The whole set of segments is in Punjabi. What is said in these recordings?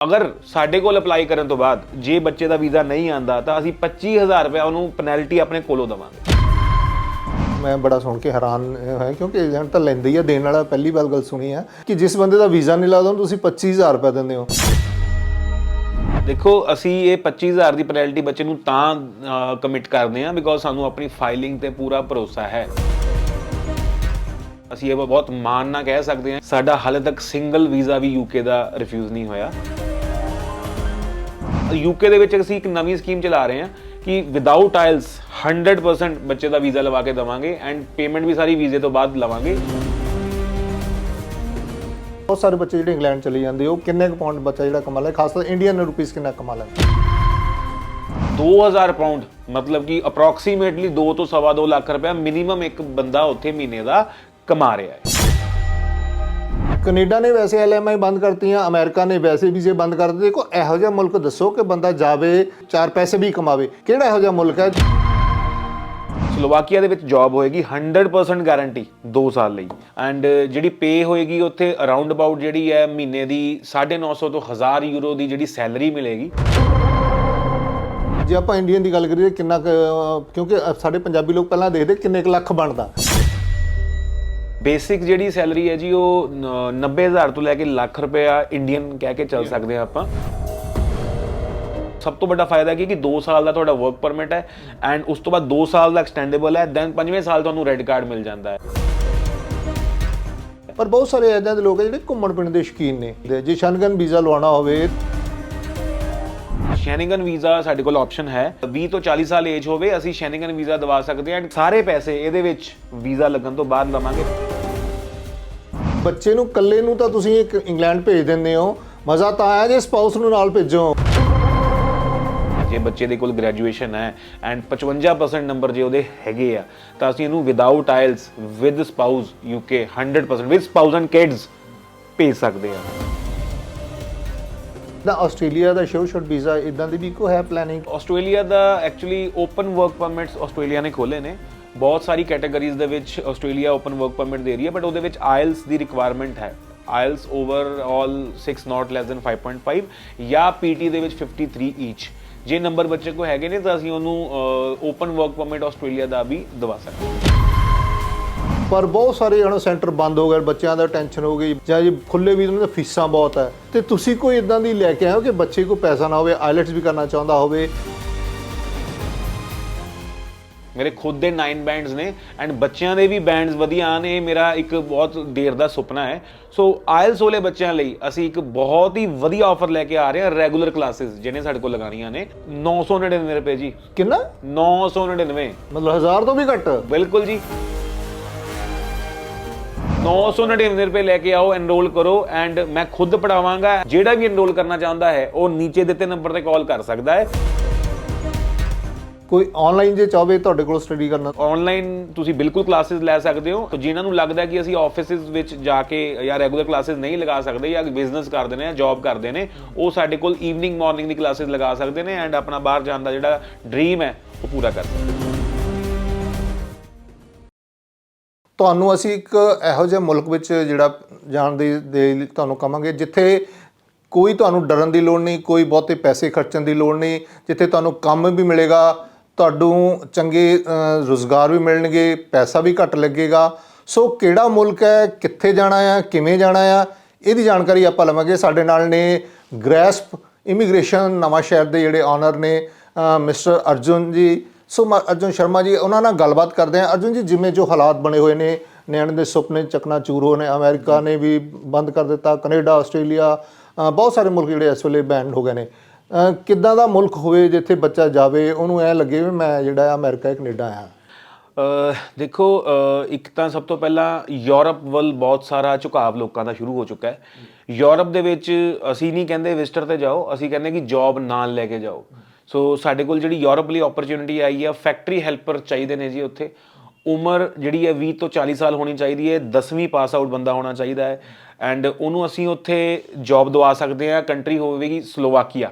ਅਗਰ ਸਾਡੇ ਕੋਲ ਅਪਲਾਈ ਕਰਨ ਤੋਂ ਬਾਅਦ ਜੇ ਬੱਚੇ ਦਾ ਵੀਜ਼ਾ ਨਹੀਂ ਆਂਦਾ ਤਾਂ ਅਸੀਂ 25000 ਰੁਪਏ ਉਹਨੂੰ ਪੈਨਲਟੀ ਆਪਣੇ ਕੋਲੋਂ ਦੇਵਾਂਗੇ। ਮੈਂ ਬੜਾ ਸੁਣ ਕੇ ਹੈਰਾਨ ਹੋਇਆ ਕਿਉਂਕਿ ਏਜੰਟ ਤਾਂ ਲੈਂਦੇ ਹੀ ਆ ਦੇਣ ਵਾਲਾ ਪਹਿਲੀ ਵਾਰ ਗੱਲ ਸੁਣੀ ਆ ਕਿ ਜਿਸ ਬੰਦੇ ਦਾ ਵੀਜ਼ਾ ਨਹੀਂ ਲੱਗਦਾ ਉਹਨੂੰ ਤੁਸੀਂ 25000 ਰੁਪਏ ਦਿੰਦੇ ਹੋ। ਦੇਖੋ ਅਸੀਂ ਇਹ 25000 ਦੀ ਪੈਨਲਟੀ ਬੱਚੇ ਨੂੰ ਤਾਂ ਕਮਿਟ ਕਰਦੇ ਹਾਂ ਬਿਕੋਜ਼ ਸਾਨੂੰ ਆਪਣੀ ਫਾਈਲਿੰਗ ਤੇ ਪੂਰਾ ਭਰੋਸਾ ਹੈ। ਅਸੀਂ ਇਹ ਬਹੁਤ ਮਾਣ ਨਾਲ ਕਹਿ ਸਕਦੇ ਹਾਂ ਸਾਡਾ ਹਾਲੇ ਤੱਕ ਸਿੰਗਲ ਵੀਜ਼ਾ ਵੀ ਯੂਕੇ ਦਾ ਰਿਫਿਊਜ਼ ਨਹੀਂ ਹੋਇਆ। ਯੂਕੇ ਦੇ ਵਿੱਚ ਅਸੀਂ ਇੱਕ ਨਵੀਂ ਸਕੀਮ ਚਲਾ ਰਹੇ ਹਾਂ ਕਿ ਵਿਦਆਊਟ ਆਇਲਸ 100% ਬੱਚੇ ਦਾ ਵੀਜ਼ਾ ਲਵਾ ਕੇ ਦਵਾਂਗੇ ਐਂਡ ਪੇਮੈਂਟ ਵੀ ਸਾਰੀ ਵੀਜ਼ੇ ਤੋਂ ਬਾਅਦ ਲਵਾਂਗੇ। ਬਹੁਤ ਸਾਰੇ ਬੱਚੇ ਜਿਹੜੇ ਇੰਗਲੈਂਡ ਚਲੇ ਜਾਂਦੇ ਉਹ ਕਿੰਨੇ ਕੁ ਪਾਉਂਡ ਬੱਚਾ ਜਿਹੜਾ ਕਮਾ ਲੈ ਖਾਸ ਤੌਰ ਇੰਡੀਅਨ ਰੁਪੀਸ ਕਿੰਨਾ ਕਮਾ ਲੈ? 2000 ਪਾਉਂਡ ਮਤਲਬ ਕਿ ਅਪਰੋਕਸੀਮੇਟਲੀ 2 ਤੋਂ ਸਵਾ 2 ਲੱਖ ਰੁਪਏ ਮਿਨੀਮਮ ਇੱਕ ਬੰਦਾ ਉੱਥੇ ਮਹੀਨੇ ਦਾ ਕਮਾ ਰਿਹਾ ਹੈ। ਕੈਨੇਡਾ ਨੇ ਵੈਸੇ ਐਲਐਮਆਈ ਬੰਦ ਕਰਤੀਆਂ ਅਮਰੀਕਾ ਨੇ ਵੈਸੇ ਵੀਜ਼ੇ ਬੰਦ ਕਰ ਦਿੱਤੇ। ਦੇਖੋ ਇਹੋ ਜਿਹਾ ਮੁਲਕ ਦੱਸੋ ਕਿ ਬੰਦਾ ਜਾਵੇ ਚਾਰ ਪੈਸੇ ਵੀ ਕਮਾਵੇ। ਕਿਹੜਾ ਇਹੋ ਜਿਹਾ ਮੁਲਕ ਹੈ? ਸਲੋਵਾਕੀਆ ਦੇ ਵਿੱਚ ਜੌਬ ਹੋਏਗੀ 100% ਗਾਰੰਟੀ 2 ਸਾਲ ਲਈ। ਐਂਡ ਜਿਹੜੀ ਪੇ ਹੋਏਗੀ ਉੱਥੇ ਅਰਾਊਂਡ ਅਬਾਊਟ ਜਿਹੜੀ ਹੈ ਮਹੀਨੇ ਦੀ 950 ਤੋਂ 1000 ਯੂਰੋ ਦੀ ਜਿਹੜੀ ਸੈਲਰੀ ਮਿਲੇਗੀ। ਜੇ ਆਪਾਂ ਇੰਡੀਅਨ ਦੀ ਗੱਲ ਕਰੀਏ ਕਿੰਨਾ ਕੁ, ਅਹ, ਕਿਉਂਕਿ ਸਾਡੇ ਪੰਜਾਬੀ ਲੋਕ ਪਹਿਲਾਂ ਦੇਖਦੇ ਕਿੰਨੇ ਕੁ ਲੱਖ ਬਣਦਾ। ਬੇਸਿਕ ਜਿਹੜੀ ਸੈਲਰੀ ਹੈ ਜੀ ਉਹ ਨ- 90000 ਤੋਂ ਲੈ ਕੇ ਲੱਖ ਰੁਪਇਆ ਇੰਡੀਅਨ ਕਹਿ ਕੇ ਚੱਲ ਸਕਦੇ ਹਾਂ ਆਪਾਂ। ਸਭ ਤੋਂ ਵੱਡਾ ਫਾਇਦਾ ਕੀ ਹੈ ਕਿ 2 ਸਾਲ ਦਾ ਤੁਹਾਡਾ ਵਰਕ ਪਰਮਿਟ ਹੈ ਐਂਡ ਉਸ ਤੋਂ ਬਾਅਦ 2 ਸਾਲ ਦਾ ਐਕਸਟੈਂਡੇਬਲ ਹੈ ਦੈਨ ਪੰਜਵੇਂ ਸਾਲ ਤੁਹਾਨੂੰ ਰੈੱਡ ਕਾਰਡ ਮਿਲ ਜਾਂਦਾ ਹੈ। ਪਰ ਬਹੁਤ ਸਾਰੇ ਇਦਾਂ ਦੇ ਲੋਕ ਆ ਜਿਹੜੇ ਘੁੰਮਣ ਫਿਰਨ ਦੇ ਸ਼ੌਕੀਨ ਨੇ। ਜੇ ਸ਼ਨਗਨ ਵੀਜ਼ਾ ਲਵਾਉਣਾ ਹੋਵੇ। ਸ਼ੈਨਿੰਗਨ ਵੀਜ਼ਾ ਸਾਡੇ ਕੋਲ ਆਪਸ਼ਨ ਹੈ। 20 ਤੋਂ 40 ਸਾਲ ਏਜ ਹੋਵੇ ਅਸੀਂ ਸ਼ੈਨਿੰਗਨ ਵੀਜ਼ਾ ਦਵਾ ਸਕਦੇ ਹਾਂ ਸਾਰੇ ਪੈਸੇ ਇਹਦੇ ਵਿੱਚ ਵੀਜ਼ਾ ਲੱਗਣ ਤੋਂ ਬਾਅਦ ਲਵਾਂਗੇ। ਬੱਚੇ ਨੂੰ ਇਕੱਲੇ ਨੂੰ ਤਾਂ ਤੁਸੀਂ ਇੱਕ ਇੰਗਲੈਂਡ ਭੇਜ ਦਿੰਦੇ ਹੋ। ਮਜ਼ਾ ਤਾਂ ਆਇਆ ਜੇ ਸਪਾਊਸ ਨੂੰ ਨਾਲ ਭੇਜੋ। ਜੇ ਬੱਚੇ ਦੇ ਕੋਲ ਗ੍ਰੈਜੂਏਸ਼ਨ ਹੈ ਐਂਡ 55% ਨੰਬਰ ਜੇ ਉਹਦੇ ਹੈਗੇ ਆ ਤਾਂ ਅਸੀਂ ਇਹਨੂੰ without IELTS with spouse UK 100% with spouse and kids ਭੇਜ ਸਕਦੇ ਆ। ਦਾ ਆਸਟ੍ਰੇਲੀਆ ਦਾ ਸ਼ੋਰ ਸ਼ਾਰਟ ਵੀਜ਼ਾ ਇਦਾਂ ਦੀ ਵੀ ਕੋ ਹੈ ਪਲੈਨਿੰਗ ਆਸਟ੍ਰੇਲੀਆ ਦਾ actually open work permits Australia ਨੇ ਖੋਲੇ ਨੇ। ਬਹੁਤ ਸਾਰੀ ਕੈਟਾਗਰੀਜ਼ ਦੇ ਵਿੱਚ ਆਸਟ੍ਰੇਲੀਆ ਓਪਨ ਵਰਕ ਪਰਮਿਟ ਦੇ ਰਹੀ ਹੈ ਬਟ ਉਹਦੇ ਵਿੱਚ ਆਇਲਸ ਦੀ ਰਿਕੁਆਇਰਮੈਂਟ ਹੈ। IELTS overall 6 not less than 5.5 ਜਾਂ ਪੀਟੀ ਦੇ ਵਿੱਚ 53 ਈਚ ਜੇ ਨੰਬਰ ਬੱਚੇ ਕੋ ਹੈਗੇ ਨੇ, ਤਾਂ ਅਸੀਂ ਉਹਨੂੰ ਓਪਨ ਵਰਕ ਪਰਮਿਟ ਆਸਟ੍ਰੇਲੀਆ ਦਾ ਵੀ ਦਵਾ ਸਕਦੇ ਪਰ ਬਹੁਤ ਸਾਰੇ ਹਣ ਸੈਂਟਰ ਬੰਦ ਹੋ ਗਏ, ਬੱਚਿਆਂ ਦਾ ਟੈਨਸ਼ਨ ਹੋ ਗਈ, ਜਾਂ ਜੇ ਖੁੱਲੇ ਵੀ ਉਹਨਾਂ ਦੇ ਫੀਸਾਂ ਬਹੁਤ ਹੈ। ਤੇ ਤੁਸੀਂ ਕੋਈ ਇਦਾਂ ਦੀ ਲੈ ਕੇ ਆਏ ਹੋ ਕਿ ਬੱਚੇ ਕੋ ਪੈਸਾ ਨਾ ਹੋਵੇ ਆਈਲੈਟਸ ਵੀ ਕਰਨਾ ਚਾਹੁੰਦਾ ਹੋਵੇ ਮੇਰੇ ਖੁਦ ਦੇ 9 ਬੈਂਡਸ ਨੇ ਐਂਡ ਬੱਚਿਆਂ ਦੇ ਵੀ ਬੈਂਡਸ ਵਧੀਆ ਆਣ ਇਹ ਮੇਰਾ ਇੱਕ ਬਹੁਤ ਦੇਰ ਦਾ ਸੁਪਨਾ ਹੈ। ਸੋ ਆਇਲਸ ਵਾਲੇ ਬੱਚਿਆਂ ਲਈ ਅਸੀਂ ਇੱਕ ਬਹੁਤ ਹੀ ਵਧੀਆ ਆਫਰ ਲੈ ਕੇ ਆ ਰਹੇ ਹਾਂ ਰੈਗੂਲਰ ਕਲਾਸਿਸ ਜਿਹਨੇ ਸਾਡੇ ਕੋਲ ਲਗਾਉਣੀਆਂ ਨੇ। 999 ਰੁਪਏ ਜੀ। ਕਿੰਨਾ? 999 ਮਤਲਬ 1000 ਤੋਂ ਵੀ ਘੱਟ? ਬਿਲਕੁਲ ਜੀ। 999 ਰੁਪਏ ਲੈ ਕੇ ਆਓ ਐਨਰੋਲ ਕਰੋ ਐਂਡ ਮੈਂ ਖੁਦ ਪੜਾਵਾਂਗਾ ਜਿਹੜਾ ਵੀ ਐਨਰੋਲ ਕਰਨਾ ਚਾਹੁੰਦਾ ਹੈ ਉਹ ਨੀਚੇ ਦਿੱਤੇ ਨੰਬਰ ਤੇ ਕਾਲ ਕਰ ਸਕਦਾ ਹੈ। ਕੋਈ ਆਨਲਾਈਨ ਜੇ ਚਾਹਵੇ ਤੁਹਾਡੇ ਕੋਲ ਸਟੱਡੀ ਕਰਨਾ। ਆਨਲਾਈਨ ਤੁਸੀਂ ਬਿਲਕੁਲ ਕਲਾਸਿਸ ਲੈ ਸਕਦੇ ਹੋ। ਜਿਨ੍ਹਾਂ ਨੂੰ ਲੱਗਦਾ ਕਿ ਅਸੀਂ ਆਫਿਸਿਸ ਵਿੱਚ ਜਾ ਕੇ ਜਾਂ ਰੈਗੂਲਰ ਕਲਾਸਿਸ ਨਹੀਂ ਲਗਾ ਸਕਦੇ ਜਾਂ ਬਿਜ਼ਨਸ ਕਰਦੇ ਨੇ ਜਾਂ ਜੌਬ ਕਰਦੇ ਨੇ ਉਹ ਸਾਡੇ ਕੋਲ ਈਵਨਿੰਗ ਮਾਰਨਿੰਗ ਦੀ ਕਲਾਸਿਸ ਲਗਾ ਸਕਦੇ ਨੇ ਐਂਡ ਆਪਣਾ ਬਾਹਰ ਜਾਣ ਦਾ ਜਿਹੜਾ ਡ੍ਰੀਮ ਹੈ ਉਹ ਪੂਰਾ ਕਰ ਸਕਦੇ ਨੇ। ਤੁਹਾਨੂੰ ਅਸੀਂ ਇੱਕ ਇਹੋ ਜਿਹੇ ਮੁਲਕ ਵਿੱਚ ਜਿਹੜਾ ਜਾਣ ਦੇ ਤੁਹਾਨੂੰ ਕਵਾਂਗੇ ਜਿੱਥੇ ਕੋਈ ਤੁਹਾਨੂੰ ਡਰਨ ਦੀ ਲੋੜ ਨਹੀਂ ਕੋਈ ਬਹੁਤੇ ਪੈਸੇ ਖਰਚਣ ਦੀ ਲੋੜ ਨਹੀਂ ਜਿੱਥੇ ਤੁਹਾਨੂੰ ਕੰਮ ਵੀ ਮਿਲੇਗਾ ਤੁਹਾਨੂੰ ਚੰਗੇ ਅ, ਰੁਜ਼ਗਾਰ ਵੀ ਮਿਲਣਗੇ ਪੈਸਾ ਵੀ ਘੱਟ ਲੱਗੇਗਾ। ਸੋ ਕਿਹੜਾ ਮੁਲਕ ਹੈ ਕਿੱਥੇ ਜਾਣਾ ਆ ਕਿਵੇਂ ਜਾਣਾ ਆ ਇਹਦੀ ਜਾਣਕਾਰੀ ਆਪਾਂ ਲਵਾਂਗੇ। ਸਾਡੇ ਨਾਲ ਨੇ ਗ੍ਰੈਸਪ ਇਮੀਗ੍ਰੇਸ਼ਨ ਨਵਾਂ ਸ਼ਹਿਰ ਦੇ ਜਿਹੜੇ ਓਨਰ ਨੇ ਮਿਸਟਰ ਅਰਜੁਨ ਜੀ। ਸੋ ਮ- ਅਰਜੁਨ ਸ਼ਰਮਾ ਜੀ ਉਹਨਾਂ ਨਾਲ ਗੱਲਬਾਤ ਕਰਦੇ ਹਾਂ। ਅਰਜੁਨ ਜੀ ਜਿਵੇਂ ਜੋ ਹਾਲਾਤ ਬਣੇ ਹੋਏ ਨੇ ਨਿਆਣੇ ਦੇ ਸੁਪਨੇ ਚੱਕਣਾ ਚੂਰ ਹੋਏ ਨੇ ਅਮਰੀਕਾ ਨੇ ਵੀ ਬੰਦ ਕਰ ਦਿੱਤਾ ਕੈਨੇਡਾ ਆਸਟ੍ਰੇਲੀਆ ਬਹੁਤ ਸਾਰੇ ਮੁਲਕ ਜਿਹੜੇ ਇਸ ਵੇਲੇ ਬੈਨ ਹੋ ਗਏ ਨੇ। ਕਿੱਦਾਂ ਦਾ ਮੁਲਕ ਹੋਵੇ ਜਿੱਥੇ ਬੱਚਾ ਜਾਵੇ, ਉਹਨੂੰ ਐ ਲੱਗੇ ਵੀ ਮੈਂ ਜਿਹੜਾ ਆ ਅਮਰੀਕਾ ਕੈਨੇਡਾ ਆ। ਦੇਖੋ ਇੱਕ ਤਾਂ ਸਭ ਤੋਂ ਪਹਿਲਾਂ ਯੂਰਪ ਵੱਲ ਬਹੁਤ ਸਾਰਾ ਝੁਕਾਵ ਲੋਕਾਂ ਦਾ ਸ਼ੁਰੂ ਹੋ ਚੁੱਕਾ ਹੈ। ਯੂਰਪ ਦੇ ਵਿੱਚ ਅਸੀਂ ਨਹੀਂ ਕਹਿੰਦੇ ਵਿਜ਼ਟਰ ਤੇ ਜਾਓ, ਅਸੀਂ ਕਹਿੰਦੇ ਕਿ ਜੌਬ ਨਾਲ ਲੈ ਕੇ ਜਾਓ। ਸੋ ਸਾਡੇ ਕੋਲ ਜਿਹੜੀ ਯੂਰਪ ਲਈ ਓਪਰਚ्युनिटी ਆਈ ਆ ਫੈਕਟਰੀ ਹੈਲਪਰ ਚਾਹੀਦੇ ਨੇ ਜੀ ਉੱਥੇ। ਉਮਰ ਜਿਹੜੀ ਹੈ 20 ਤੋਂ 40 ਸਾਲ ਹੋਣੀ ਚਾਹੀਦੀ ਹੈ 10ਵੀਂ ਪਾਸ ਆਊਟ ਬੰਦਾ ਹੋਣਾ ਚਾਹੀਦਾ ਹੈ। ਐਂਡ ਉਹਨੂੰ ਅਸੀਂ ਉੱਥੇ ਜੌਬ ਦਵਾ ਸਕਦੇ ਹਾਂ ਕੰਟਰੀ ਹੋਵੇਗੀ, ਸਲੋਵਾਕੀਆ।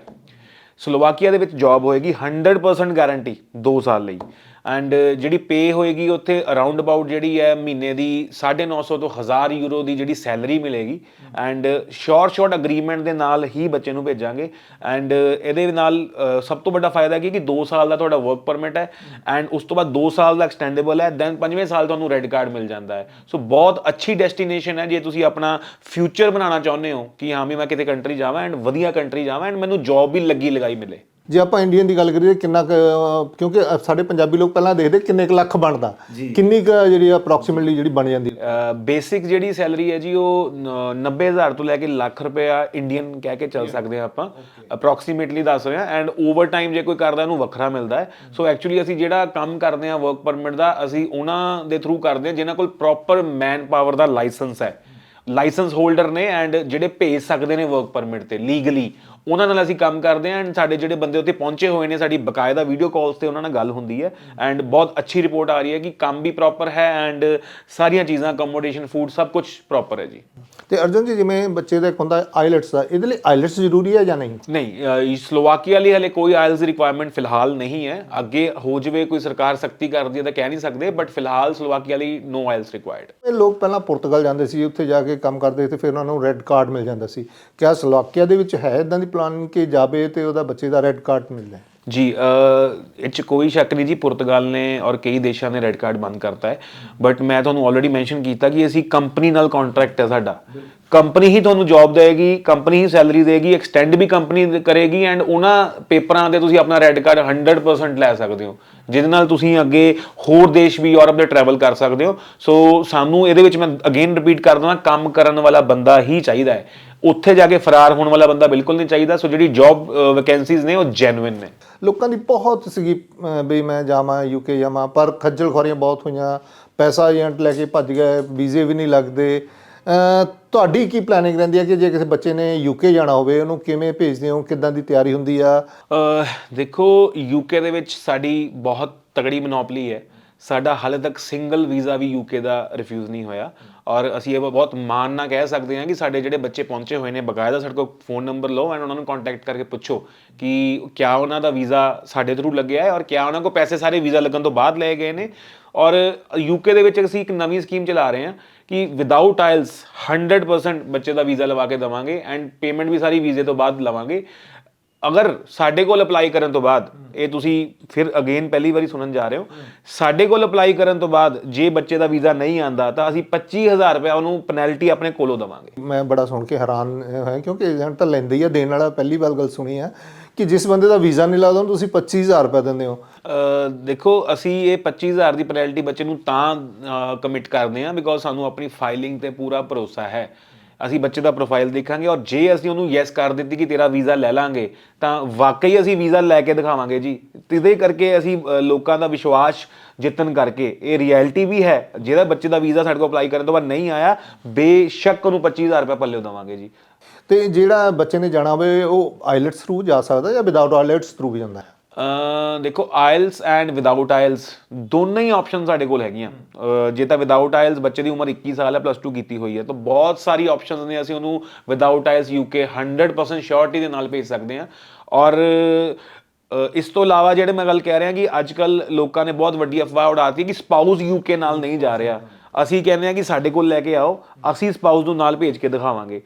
ਸਲੋਵਾਕੀਆ ਦੇ ਵਿੱਚ ਜੌਬ ਹੋਏਗੀ 100% ਗਾਰੰਟੀ 2 ਸਾਲ ਲਈ। ਐਂਡ uh, ਜਿਹੜੀ ਪੇ ਹੋਏਗੀ, ਉੱਥੇ ਅਰਾਊਂਡ ਅਬਾਊਟ ਜਿਹੜੀ ਹੈ ਮਹੀਨੇ ਦੀ 950 ਤੋਂ 1000 ਯੂਰੋ ਦੀ ਜਿਹੜੀ ਸੈਲਰੀ ਮਿਲੇਗੀ। ਐਂਡ ਸ਼ੋਰਟ ਸ਼ੋਰਟ ਅਗਰੀਮੈਂਟ ਦੇ ਨਾਲ ਹੀ ਬੱਚੇ ਨੂੰ ਭੇਜਾਂਗੇ। ਐਂਡ uh, ਇਹਦੇ ਨਾਲ uh, ਸਭ ਤੋਂ ਵੱਡਾ ਫਾਇਦਾ ਕੀ ਕਿ 2 ਸਾਲ ਦਾ ਤੁਹਾਡਾ ਵਰਕ ਪਰਮਿਟ ਹੈ। ਐਂਡ ਉਸ ਤੋਂ ਬਾਅਦ 2 ਸਾਲ ਦਾ ਐਕਸਟੈਂਡੇਬਲ ਹੈ ਦੈਨ ਪੰਜਵੇਂ ਸਾਲ ਤੁਹਾਨੂੰ ਰੈੱਡ ਕਾਰਡ ਮਿਲ ਜਾਂਦਾ ਹੈ। ਸੋ ਬਹੁਤ ਅੱਛੀ ਡੈਸਟੀਨੇਸ਼ਨ ਹੈ, ਜੇ ਤੁਸੀਂ ਆਪਣਾ ਫਿਊਚਰ ਬਣਾਉਣਾ ਚਾਹੁੰਦੇ ਹੋ ਕਿ ਹਾਂ ਵੀ ਮੈਂ ਕਿਤੇ ਕੰਟਰੀ ਜਾਵਾਂ ਐਂਡ ਵਧੀਆ ਕੰਟਰੀ ਜਾਵਾਂ ਐਂਡ ਮੈਨੂੰ ਜੌਬ ਵੀ ਲੱਗੀ ਲਗਾਈ ਮਿਲੇ। ਜੇ ਆਪਾਂ ਇੰਡੀਅਨ ਦੀ ਗੱਲ ਕਰੀਏ ਕਿੰਨਾ ਕਿਉਂਕਿ ਸਾਡੇ ਪੰਜਾਬੀ ਲੋਕ ਪਹਿਲਾਂ ਦੇਖਦੇ ਕਿੰਨੇ ਕੁ ਲੱਖ ਬਣਦਾ ਕਿੰਨੀ ਕੁ ਜਿਹੜੀ ਅਪਰੋਕਸੀਮੇਟਲੀ ਜਿਹੜੀ ਬਣ ਜਾਂਦੀ ਬੇਸਿਕ ਜਿਹੜੀ ਸੈਲਰੀ ਹੈ ਜੀ ਉਹ ਨ- 90000 ਤੋਂ ਲੈ ਕੇ ਲੱਖ ਰੁਪਇਆ ਇੰਡੀਅਨ ਕਹਿ ਕੇ ਚੱਲ ਸਕਦੇ ਹਾਂ ਆਪਾਂ। ਅਪਰੋਕਸੀਮੇਟਲੀ ਦੱਸ ਰਹੇ ਐਂਡ ਓਵਰ ਟਾਈਮ ਜੇ ਕੋਈ ਕਰਦਾ ਉਹਨੂੰ ਵੱਖਰਾ ਮਿਲਦਾ ਹੈ। ਸੋ ਐਕਚੁਅਲੀ ਅਸੀਂ ਜਿਹੜਾ ਕੰਮ ਕਰਦੇ ਹਾਂ ਵਰਕ ਪਰਮਿਟ ਦਾ ਅਸੀਂ ਉਹਨਾਂ ਦੇ ਥਰੂ ਕਰਦੇ ਹਾਂ ਜਿਨ੍ਹਾਂ ਕੋਲ ਪ੍ਰੋਪਰ ਮੈਨ ਪਾਵਰ ਦਾ ਲਾਇਸੈਂਸ ਹੈ। ਲਾਇਸੈਂਸ ਹੋਲਡਰ ਨੇ ਐਂਡ ਜਿਹੜੇ ਭੇਜ ਸਕਦੇ ਨੇ ਵਰਕ ਪਰਮਿਟ ਤੇ ਲੀਗਲੀ ਉਹਨਾਂ ਨਾਲ ਅਸੀਂ ਕੰਮ ਕਰਦੇ ਹਾਂ ਐਂਡ ਸਾਡੇ ਜਿਹੜੇ ਬੰਦੇ ਉੱਥੇ ਪਹੁੰਚੇ ਹੋਏ ਨੇ, ਸਾਡੀ ਬਕਾਇਦਾ ਵੀਡੀਓ ਕਾਲਸ ਤੇ ਉਹਨਾਂ ਨਾਲ ਗੱਲ ਹੁੰਦੀ ਹੈ ਐਂਡ ਬਹੁਤ ਅੱਛੀ ਰਿਪੋਰਟ ਆ ਰਹੀ ਹੈ ਕਿ ਕੰਮ ਵੀ ਪ੍ਰੋਪਰ ਹੈ ਐਂਡ ਸਾਰੀਆਂ ਚੀਜ਼ਾਂ ਅਕੋਮੋਡੇਸ਼ਨ ਫੂਡ ਸਭ ਕੁਝ ਪ੍ਰੋਪਰ ਹੈ ਜੀ। ਤੇ ਅਰਜਨ ਜੀ ਜਿਵੇਂ ਬੱਚੇ ਦਾ ਇੱਕ ਹੁੰਦਾ ਆਈਲੈਟਸ ਦਾ ਇਹਦੇ ਲਈ ਆਈਲੈਟਸ ਜ਼ਰੂਰੀ ਹੈ ਜਾਂ ਨਹੀਂ? ਨਹੀਂ ਸਲੋਵਾਕੀਆ ਲਈ ਹਲੇ ਕੋਈ ਆਇਲਸ ਰਿਕੁਆਇਰਮੈਂਟ ਫਿਲਹਾਲ ਨਹੀਂ ਹੈ। ਅੱਗੇ ਹੋ ਜਵੇ ਕੋਈ ਸਰਕਾਰ ਸਖਤੀ ਕਰਦੀ ਹੈ ਤਾਂ ਕਹਿ ਨਹੀਂ ਸਕਦੇ ਬਟ ਫਿਲਹਾਲ ਸਲੋਵਾਕੀਆ ਲਈ ਨੋ ਆਇਲਸ ਰਿਕੁਆਇਰਡ ਇਹ ਲੋਕ ਪਹਿਲਾਂ ਪੁਰਤਗਾਲ ਜਾਂਦੇ ਸੀ ਉੱਥੇ ਜਾ ਕੇ ਕੰਮ ਕਰਦੇ ਤੇ ਫਿਰ ਉਹਨਾਂ ਨੂੰ ਰੈੱਡ ਕਾਰਡ ਮਿਲ ਜਾਂਦਾ ਸੀ। ਕਿਆ ਸਲੋਵਾਕੀਆ ਦੇ ਵਿੱਚ ਹੈ ਇਦਾਂ ਦੀ ਪਲਾਨ ਕਿ ਜਾਵੇ ਤੇ ਉਹਦਾ ਬੱਚੇ ਦਾ ਰੈੱਡ ਕਾਰਡ ਮਿਲ ਜਾਏ? ਜੀ ਇਹ 'ਚ ਕੋਈ ਸ਼ੱਕ ਨਹੀਂ ਜੀ, ਪੁਰਤਗਾਲ ਨੇ ਔਰ ਕਈ ਦੇਸ਼ਾਂ ਨੇ ਰੈੱਡ ਕਾਰਡ ਬੰਦ ਕਰਤਾ ਹੈ। ਬਟ ਮੈਂ ਤੁਹਾਨੂੰ ਆਲਰੇਡੀ ਮੈਂਸ਼ਨ ਕੀਤਾ ਕਿ ਅਸੀਂ ਕੰਪਨੀ ਨਾਲ ਕੰਟਰੈਕਟ ਹੈ ਸਾਡਾ। ਕੰਪਨੀ ਹੀ ਤੁਹਾਨੂੰ ਜੌਬ ਦੇਗੀ ਕੰਪਨੀ ਹੀ ਸੈਲਰੀ ਦੇਗੀ ਐਕਸਟੈਂਡ ਵੀ ਕੰਪਨੀ ਕਰੇਗੀ ਐਂਡ ਉਹਨਾਂ ਪੇਪਰਾਂ ਤੇ ਤੁਸੀਂ ਆਪਣਾ ਰੈੱਡ ਕਾਰਡ 100% ਲੈ ਸਕਦੇ ਹੋ। ਜਿਹਦੇ ਨਾਲ ਤੁਸੀਂ ਅੱਗੇ ਹੋਰ ਦੇਸ਼ ਵੀ ਯੂਰਪ ਦੇ ਟਰੈਵਲ ਕਰ ਸਕਦੇ ਹੋ। ਸੋ ਸਾਨੂੰ ਇਹਦੇ ਵਿੱਚ ਮੈਂ ਅਗੇਨ ਰਿਪੀਟ ਕਰ ਦਵਾਂ ਕੰਮ ਕਰਨ ਵਾਲਾ ਬੰਦਾ ਹੀ ਚਾਹੀਦਾ ਹੈ। ਉੱਥੇ ਜਾ ਕੇ ਫਰਾਰ ਹੋਣ ਵਾਲਾ ਬੰਦਾ ਬਿਲਕੁਲ ਨਹੀਂ ਚਾਹੀਦਾ। ਸੋ ਜਿਹੜੀ ਜੌਬ ਵੈਕੈਂਸੀਜ਼ ਨੇ ਉਹ ਜੈਨੂਇਨ ਨੇ। ਲੋਕਾਂ ਦੀ ਬਹੁਤ ਸੀਗੀ ਵੀ ਮੈਂ ਜਾਵਾਂ ਯੂਕੇ ਜਾਵਾਂ ਪਰ ਖੱਜਲ ਖੁਆਰੀਆਂ ਬਹੁਤ ਹੋਈਆਂ। ਪੈਸਾ ਏਜੰਟ ਲੈ ਕੇ ਭੱਜ ਗਏ ਵੀਜ਼ੇ ਵੀ ਨਹੀਂ ਲੱਗਦੇ। ਤੁਹਾਡੀ ਕੀ ਪਲੈਨਿੰਗ ਰਹਿੰਦੀ ਹੈ ਕਿ ਜੇ ਕਿਸੇ ਬੱਚੇ ਨੇ ਯੂਕੇ ਜਾਣਾ ਹੋਵੇ ਉਹਨੂੰ ਕਿਵੇਂ ਭੇਜਦੇ ਹੋ? ਕਿੱਦਾਂ ਦੀ ਤਿਆਰੀ ਹੁੰਦੀ ਆ? ਦੇਖੋ ਯੂਕੇ ਦੇ ਵਿੱਚ ਸਾਡੀ ਬਹੁਤ ਤਗੜੀ ਮੋਨੋਪਲੀ ਹੈ। ਸਾਡਾ ਹਾਲੇ ਤੱਕ ਸਿੰਗਲ ਵੀਜ਼ਾ ਵੀ ਯੂਕੇ ਦਾ ਰਿਫਿਊਜ਼ ਨਹੀਂ ਹੋਇਆ। ਔਰ ਅਸੀਂ ਇਹ ਬਹੁਤ ਮਾਣ ਨਾਲ ਕਹਿ ਸਕਦੇ ਹਾਂ ਕਿ ਸਾਡੇ ਜਿਹੜੇ ਬੱਚੇ ਪਹੁੰਚੇ ਹੋਏ ਨੇ, ਬਕਾਇਦਾ ਸਾਡੇ ਕੋਲ ਫੋਨ ਨੰਬਰ ਲਓ ਐਂਡ ਉਹਨਾਂ ਨੂੰ ਕੰਟੈਕਟ ਕਰਕੇ ਪੁੱਛੋ ਕਿ ਕਿਆ ਉਹਨਾਂ ਦਾ ਵੀਜ਼ਾ ਸਾਡੇ ਥਰੂ ਲੱਗਿਆ ਹੈ ਔਰ ਕਿਆ ਉਹਨਾਂ ਕੋਲ ਪੈਸੇ ਸਾਰੇ ਵੀਜ਼ਾ ਲੱਗਣ ਤੋਂ ਬਾਅਦ ਲਏ ਗਏ ਨੇ। ਔਰ ਯੂਕੇ ਦੇ ਵਿੱਚ ਅਸੀਂ ਇੱਕ ਨਵੀਂ ਸਕੀਮ ਚਲਾ ਰਹੇ ਹਾਂ ਕਿ ਵਿਦਆਊਟ ਆਇਲਸ 100% ਬੱਚੇ ਦਾ ਵੀਜ਼ਾ ਲਵਾ ਕੇ ਦਵਾਂਗੇ ਐਂਡ ਪੇਮੈਂਟ ਵੀ ਸਾਰੀ ਵੀਜ਼ੇ ਤੋਂ ਬਾਅਦ ਲਵਾਂਗੇ। ਅਗਰ ਸਾਡੇ ਕੋਲ ਅਪਲਾਈ ਕਰਨ ਤੋਂ ਬਾਅਦ ਇਹ ਤੁਸੀਂ ਫਿਰ ਅਗੇਨ ਪਹਿਲੀ ਵਾਰੀ ਸੁਣਨ ਜਾ ਰਹੇ ਹੋ ਸਾਡੇ ਕੋਲ ਅਪਲਾਈ ਕਰਨ ਤੋਂ ਬਾਅਦ ਜੇ ਬੱਚੇ ਦਾ ਵੀਜ਼ਾ ਨਹੀਂ ਆਂਦਾ ਤਾਂ ਅਸੀਂ 25000 ਰੁਪਏ ਉਹਨੂੰ ਪੈਨਲਟੀ ਆਪਣੇ ਕੋਲੋਂ ਦਵਾਂਗੇ। ਮੈਂ ਬੜਾ ਸੁਣ ਕੇ ਹੈਰਾਨ ਹੋਇਆ ਕਿਉਂਕਿ ਏਜੰਟ ਤਾਂ ਲੈਂਦੇ ਹੀ ਆ ਦੇਣ ਵਾਲਾ ਪਹਿਲੀ ਵਾਰ ਗੱਲ ਸੁਣੀ ਆ ਕਿ ਜਿਸ ਬੰਦੇ ਦਾ ਵੀਜ਼ਾ ਨਹੀਂ ਲੱਗਦਾ ਉਹਨੂੰ ਤੁਸੀਂ 25000 ਰੁਪਏ ਦਿੰਦੇ ਹੋ। ਦੇਖੋ ਅਸੀਂ ਇਹ 25000 ਦੀ ਪੈਨਲਟੀ ਬੱਚੇ ਨੂੰ ਤਾਂ ਕਮਿਟ ਕਰਦੇ ਹਾਂ ਬਿਕੋਜ਼ ਸਾਨੂੰ ਆਪਣੀ ਫਾਈਲਿੰਗ ਤੇ ਪੂਰਾ ਭਰੋਸਾ ਹੈ। ਅਸੀਂ ਬੱਚੇ ਦਾ ਪ੍ਰੋਫਾਈਲ ਦੇਖਾਂਗੇ ਔਰ ਜੇ ਅਸੀਂ ਉਹਨੂੰ ਯੈਸ ਕਰ ਦਿੱਤੀ ਕਿ ਤੇਰਾ ਵੀਜ਼ਾ ਲੈ ਲਾਂਗੇ, ਤਾਂ ਵਾਕਈ ਅਸੀਂ ਵੀਜ਼ਾ ਲੈ ਕੇ ਦਿਖਾਵਾਂਗੇ ਜੀ। ਜਿਹਦੇ ਕਰਕੇ ਅਸੀਂ ਲੋਕਾਂ ਦਾ ਵਿਸ਼ਵਾਸ ਜਿੱਤਣ ਕਰਕੇ, ਇਹ ਰਿਐਲਿਟੀ ਵੀ ਹੈ ਜਿਹੜਾ ਬੱਚੇ ਦਾ ਵੀਜ਼ਾ ਸਾਡੇ ਕੋਲ ਅਪਲਾਈ ਕਰਨ ਤੋਂ ਬਾਅਦ ਨਹੀਂ ਆਇਆ, ਬੇਸ਼ੱਕ ਉਹਨੂੰ 25000 ਰੁਪਏ ਪੱਲੇ ਦਵਾਂਗੇ ਜੀ। ਤੇ ਜਿਹੜਾ ਬੱਚੇ ਨੇ ਜਾਣਾ ਹੋਵੇ, ਉਹ ਆਈਲੈਟਸ ਥਰੂ ਜਾ ਸਕਦਾ ਜਾਂ ਵਿਦਆਊਟ ਆਈਲੈਟਸ ਥਰੂ ਵੀ ਜਾਂਦਾ ਹੈ? ਦੇਖੋ ਆਇਲਸ ਐਂਡ ਵਿਦਆਊਟ ਆਇਲਸ ਦੋਨੋਂ ਹੀ ਆਪਸ਼ਨ ਸਾਡੇ ਕੋਲ ਹੈਗੀਆਂ। ਜੇ ਤਾਂ ਵਿਦਆਊਟ ਆਇਲਸ ਬੱਚੇ ਦੀ ਉਮਰ 21 ਸਾਲ ਹੈ ਪਲੱਸ 2 ਕੀਤੀ ਹੋਈ ਹੈ, ਤਾਂ ਬਹੁਤ ਸਾਰੀ ਆਪਸ਼ਨਸ ਨੇ, ਅਸੀਂ ਉਹਨੂੰ ਵਿਦਆਊਟ ਆਇਲਸ ਯੂਕੇ 100% ਸ਼ੋਰਟੀ ਦੇ ਨਾਲ ਭੇਜ ਸਕਦੇ ਹਾਂ। ਔਰ ਇਸ ਤੋਂ ਇਲਾਵਾ ਜਿਹੜੇ ਮੈਂ ਗੱਲ ਕਹਿ ਰਿਹਾ ਕਿ ਅੱਜ ਕੱਲ ਲੋਕਾਂ ਨੇ ਬਹੁਤ ਵੱਡੀ ਅਫਵਾਹ ਉਡਾਤੀ ਕਿ ਸਪਾਊਸ ਯੂਕੇ ਨਾਲ ਨਹੀਂ ਜਾ ਰਿਹਾ। ਅਸੀਂ ਕਹਿੰਦੇ ਹਾਂ ਕਿ ਸਾਡੇ ਕੋਲ ਲੈ ਕੇ ਆਓ, ਅਸੀਂ ਸਪਾਊਸ ਨੂੰ ਨਾਲ ਭੇਜ ਕੇ ਦਿਖਾਵਾਂਗੇ।